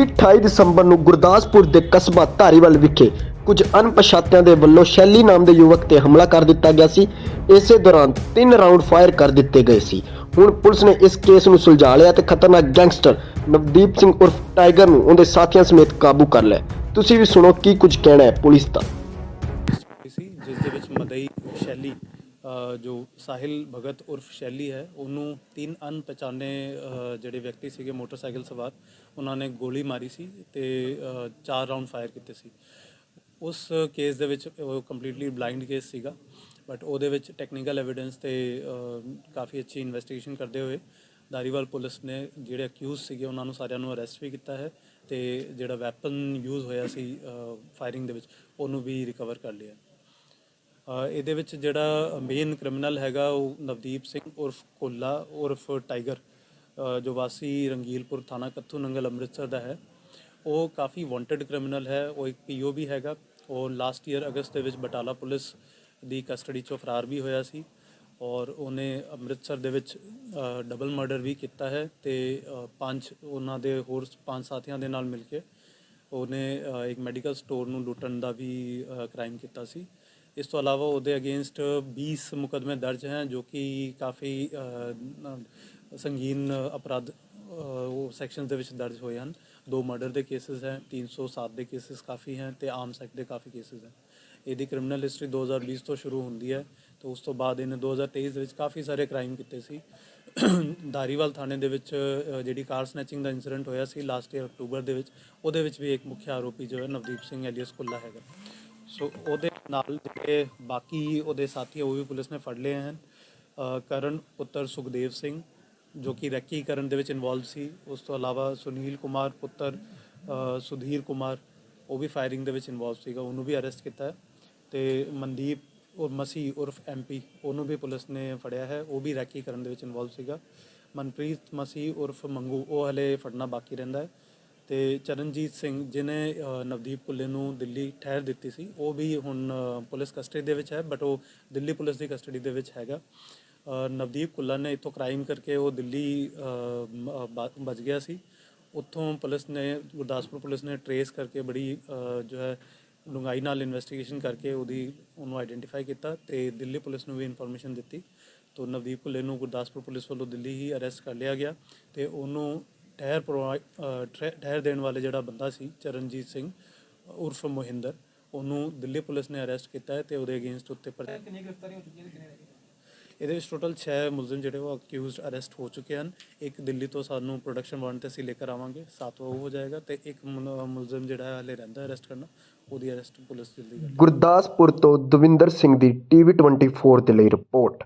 ਬੀਤੀ 28 ਦਸੰਬਰ ਨੂੰ ਗੁਰਦਾਸਪੁਰ ਦੇ ਕਸਬਾ ਧਾਰੀਵਾਲ ਵਿਖੇ ਕੁਝ ਅਣਪਛਾਤਿਆਂ ਦੇ ਵੱਲੋਂ ਸ਼ੈਲੀ ਨਾਮ ਦੇ ਯੁਵਕ ਤੇ ਹਮਲਾ ਕਰ ਦਿੱਤਾ ਗਿਆ ਸੀ। ਇਸੇ ਦੌਰਾਨ ਤਿੰਨ ਰਾਉਂਡ ਫਾਇਰ ਕਰ ਦਿੱਤੇ ਗਏ ਸੀ। ਹੁਣ ਪੁਲਿਸ ਨੇ ਇਸ ਕੇਸ ਨੂੰ ਸੁਲਝਾ ਲਿਆ ਤੇ ਖਤਰਨਾਕ ਗੈਂਗਸਟਰ ਨਵਦੀਪ ਸਿੰਘ ਉਰਫ ਟਾਈਗਰ ਨੂੰ ਉਹਦੇ ਸਾਥੀਆਂ ਸਮੇਤ ਕਾਬੂ ਕਰ ਲਿਆ। ਤੁਸੀਂ ਵੀ ਸੁਣੋ ਕੀ ਕੁਝ ਕਹਿਣਾ ਹੈ ਪੁਲਿਸ ਦਾ। ਸੀ ਜਿਸ ਦੇ ਵਿੱਚ ਮਦਈ ਸ਼ੈਲੀ ਜੋ ਸਾਹਿਲ ਭਗਤ ਉਰਫ ਸ਼ੈਲੀ ਹੈ, ਉਹਨੂੰ ਤਿੰਨ ਅਣਪਛਾਣੇ ਜਿਹੜੇ ਵਿਅਕਤੀ ਸੀਗੇ ਮੋਟਰਸਾਈਕਲ ਸਵਾਰ, ਉਹਨਾਂ ਨੇ ਗੋਲੀ ਮਾਰੀ ਸੀ ਤੇ ਚਾਰ ਰਾਉਂਡ ਫਾਇਰ ਕੀਤੇ ਸੀ। ਉਸ ਕੇਸ ਦੇ ਵਿੱਚ ਉਹ ਕੰਪਲੀਟਲੀ ਬਲਾਈਂਡ ਕੇਸ ਸੀਗਾ ਬਟ ਉਹਦੇ ਵਿੱਚ ਟੈਕਨੀਕਲ ਐਵੀਡੈਂਸ ਤੇ ਕਾਫੀ ਅੱਛੀ ਇਨਵੈਸਟੀਗੇਸ਼ਨ ਕਰਦੇ ਹੋਏ ਦਾਰੀਵਾਲ ਪੁਲਿਸ ਨੇ ਜਿਹੜੇ ਅਕਿਊਜ਼ ਸੀਗੇ, ਉਹਨਾਂ ਨੂੰ ਸਾਰਿਆਂ ਨੂੰ ਅਰੈਸਟ ਵੀ ਕੀਤਾ ਹੈ ਤੇ ਜਿਹੜਾ ਵੈਪਨ ਯੂਜ਼ ਹੋਇਆ ਸੀ ਫਾਇਰਿੰਗ ਦੇ ਵਿੱਚ, ਉਹਨੂੰ ਵੀ ਰਿਕਵਰ ਕਰ ਲਿਆ। ਇਹਦੇ ਵਿੱਚ ਜਿਹੜਾ ਮੇਨ ਕ੍ਰਿਮੀਨਲ ਹੈਗਾ ਉਹ ਨਵਦੀਪ ਸਿੰਘ ਉਰਫ ਕੋਲਾ, ਉਰਫ ਟਾਈਗਰ ਜੋ ਵਾਸੀ ਰੰਗੀਲਪੁਰ ਥਾਣਾ ਕੱਥੂ ਨੰਗਲ ਅੰਮ੍ਰਿਤਸਰ ਦਾ ਹੈ। ਉਹ ਕਾਫੀ ਵਾਂਟਡ ਕ੍ਰਿਮੀਨਲ ਹੈ, ਉਹ ਇੱਕ ਪੀਓ ਵੀ ਹੈਗਾ। ਉਹ ਲਾਸਟ ਈਅਰ ਅਗਸਤ ਦੇ ਵਿੱਚ ਬਟਾਲਾ ਪੁਲਿਸ ਦੀ ਕਸਟਡੀ ਚੋਂ ਫਰਾਰ ਵੀ ਹੋਇਆ ਸੀ ਔਰ ਉਹਨੇ ਅੰਮ੍ਰਿਤਸਰ ਦੇ ਵਿੱਚ ਡਬਲ ਮਰਡਰ ਵੀ ਕੀਤਾ ਹੈ ਤੇ ਪੰਜ ਉਹਨਾਂ ਦੇ ਹੋਰ ਪੰਜ ਸਾਥੀਆਂ ਦੇ ਨਾਲ ਮਿਲ ਕੇ ਉਹਨੇ ਇੱਕ ਮੈਡੀਕਲ ਸਟੋਰ ਨੂੰ ਲੁੱਟਣ ਦਾ ਵੀ ਕ੍ਰਾਈਮ ਕੀਤਾ ਸੀ। ਇਸ ਤੋਂ ਇਲਾਵਾ ਉਹਦੇ ਅਗੇਂਸਟ 20 ਮੁਕਦਮੇ ਦਰਜ ਹਨ ਜੋ ਕਿ ਕਾਫੀ ਸੰਗੀਨ ਅਪਰਾਧ ਉਹ ਸੈਕਸ਼ਨਸ ਦੇ ਵਿੱਚ ਦਰਜ ਹੋਏ ਹਨ। ਦੋ ਮਰਡਰ ਦੇ ਕੇਸਸ ਹੈ 307 ਦੇ ਕੇਸਸ ਕਾਫੀ ਹਨ ਤੇ ਆਮ ਸੈਕਟ ਦੇ ਕਾਫੀ ਕੇਸਸ ਹਨ ਇਹਦੀ ਕ੍ਰਿਮੀਨਲ ਹਿਸਟਰੀ 2020 ਤੋਂ ਸ਼ੁਰੂ ਹੁੰਦੀ ਹੈ ਤੇ ਉਸ ਤੋਂ ਬਾਅਦ ਇਹਨੇ 2023 ਦੇ ਵਿੱਚ ਕਾਫੀ ਸਾਰੇ ਕ੍ਰਾਈਮ ਕੀਤੇ ਸੀ। ਦਾਰੀਵਾਲ ਥਾਣੇ ਦੇ ਵਿੱਚ ਜਿਹੜੀ ਕਾਰ ਸਨੈਚਿੰਗ ਦਾ ਇਨਸੀਡੈਂਟ ਹੋਇਆ ਸੀ ਲਾਸਟ ਈਅਰ ਅਕਤੂਬਰ ਦੇ ਵਿੱਚ, ਉਹਦੇ ਵਿੱਚ ਵੀ ਇੱਕ ਮੁੱਖ ਆਰੋਪੀ ਜੋ ਹੈ, ਨਵਦੀਪ ਸਿੰਘ ਐਲੀਅਸ ਕੁੱਲਾ ਹੈਗਾ। ਸੋ ਉਹਦੇ ਨਾਲ ਜਿਹੜੇ ਬਾਕੀ ਉਹਦੇ ਸਾਥੀ ਉਹ ਵੀ ਪੁਲਿਸ ਨੇ ਫੜ ਲਏ ਹਨ। ਕਰਨ ਪੁੱਤਰ ਸੁਖਦੇਵ ਸਿੰਘ, ਜੋ ਕਿ ਰੈਕੀ ਕਰਨ ਦੇ ਵਿੱਚ ਇਨਵੋਲਵ ਸੀ। ਉਸ ਤੋਂ ਇਲਾਵਾ ਸੁਨੀਲ ਕੁਮਾਰ ਪੁੱਤਰ ਸੁਧੀਰ ਕੁਮਾਰ, ਉਹ ਵੀ ਫਾਇਰਿੰਗ ਦੇ ਵਿੱਚ ਇਨਵੋਲਵ ਸੀਗਾ। ਉਹਨੂੰ ਵੀ ਅਰੈਸਟ ਕੀਤਾ ਹੈ ਤੇ ਮਨਦੀਪ ਔਰ ਮਸੀਹ ਉਰਫ ਐਮਪੀ ਉਹਨੂੰ ਵੀ ਪੁਲਿਸ ਨੇ ਫੜਿਆ ਹੈ। ਉਹ ਵੀ ਰੈਕੀ ਕਰਨ ਦੇ ਵਿੱਚ ਇਨਵੋਲਵ ਸੀਗਾ। ਮਨਪ੍ਰੀਤ, ਮਸੀਹ ਉਰਫ ਮੰਗੂ, ਉਹ ਹਲੇ ਫੜਨਾ ਬਾਕੀ ਰਹਿੰਦਾ ਹੈ। ਤੇ ਚਰਨਜੀਤ ਸਿੰਘ ਜਿਨੇ ਨਵਦੀਪ ਪੁੱਲੇ ਨੂੰ ਦਿੱਲੀ ਠਹਿਰ ਦਿੱਤੀ ਸੀ, ਉਹ ਵੀ ਹੁਣ ਪੁਲਿਸ ਕਸਟਡੀ ਦੇ ਵਿੱਚ ਹੈ ਬਟ ਉਹ ਦਿੱਲੀ ਪੁਲਿਸ ਦੀ ਕਸਟਡੀ ਦੇ ਵਿੱਚ ਹੈਗਾ। ਨਵਦੀਪ ਕੁੱਲਾ ਨੇ ਇਥੋਂ ਕ੍ਰਾਈਮ ਕਰਕੇ ਉਹ ਦਿੱਲੀ ਬਚ ਗਿਆ ਸੀ। ਉੱਥੋਂ ਪੁਲਿਸ ਨੇ, ਗੁਰਦਾਸਪੁਰ ਪੁਲਿਸ ਨੇ ਟਰੇਸ ਕਰਕੇ ਬੜੀ ਜੋ ਹੈ ਡੂੰਘਾਈ ਨਾਲ ਇਨਵੈਸਟੀਗੇਸ਼ਨ ਕਰਕੇ ਉਹਦੀ, ਉਹਨੂੰ ਆਈਡੈਂਟੀਫਾਈ ਕੀਤਾ ਤੇ ਦਿੱਲੀ ਪੁਲਿਸ ਨੂੰ ਵੀ ਇਨਫੋਰਮੇਸ਼ਨ ਦਿੱਤੀ। ਤੋਂ ਨਵਦੀਪ ਕੁੱਲੇ ਨੂੰ ਗੁਰਦਾਸਪੁਰ ਪੁਲਿਸ ਵੱਲੋਂ ਦਿੱਲੀ ਹੀ ਅਰੈਸਟ ਕਰ ਲਿਆ ਗਿਆ ਤੇ ਉਹਨੂੰ ਠਹਿਰ ਪ੍ਰੋਵਾਈਡ ਠਹਿਰ ਦੇਣ ਵਾਲੇ ਜਿਹੜਾ ਬੰਦਾ ਸੀ ਚਰਨਜੀਤ ਸਿੰਘ ਉਰਫ ਮੋਹਿੰਦਰ ਉਹਨੂੰ ਦਿੱਲੀ ਪੁਲਿਸ ਨੇ ਅਰੈਸਟ ਕੀਤਾ ਹੈ ਤੇ ਉਹਦੇ ਅਗੇਂਸਟ ਉੱਤੇ ਪਰ ਕਿੰਨੀਆਂ ਗ੍ਰਿਫਤਾਰੀਆਂ ਹੋ ਚੁੱਕੀਆਂ ਨੇ ਕਿੰਨੇ ਰਹਿ ਗਏ ਇਹਦੇ ਵਿੱਚ ਟੋਟਲ 6 ਮੁਲਜ਼ਮ ਜਿਹੜੇ ਉਹ ਅਕਿਊਜ਼ਡ ਅਰੈਸਟ ਹੋ ਚੁੱਕੇ ਹਨ। ਇੱਕ ਦਿੱਲੀ ਤੋਂ ਸਾਨੂੰ ਪ੍ਰੋਡਕਸ਼ਨ ਵਾਰੰਟ ਤੇ ਅਸੀਂ ਲੈ ਕੇ ਆਵਾਂਗੇ ਸਾਤਵਾਂ ਉਹ ਹੋ ਜਾਏਗਾ ਤੇ ਇੱਕ ਮੁਲ- ਮੁਲਜ਼ਮ ਜਿਹੜਾ ਹਲੇ ਰਹਿੰਦਾ ਅਰੈਸਟ ਕਰਨਾ ਉਹਦੀ ਅਰੈਸਟ ਪੁਲਿਸ ਜਲਦੀ ਕਰ ਗੁਰਦਾਸਪੁਰ ਤੋਂ ਦਵਿੰਦਰ ਸਿੰਘ ਦੀ ਟੀਵੀ 24 ਦੇ ਲਈ ਰਿਪੋਰਟ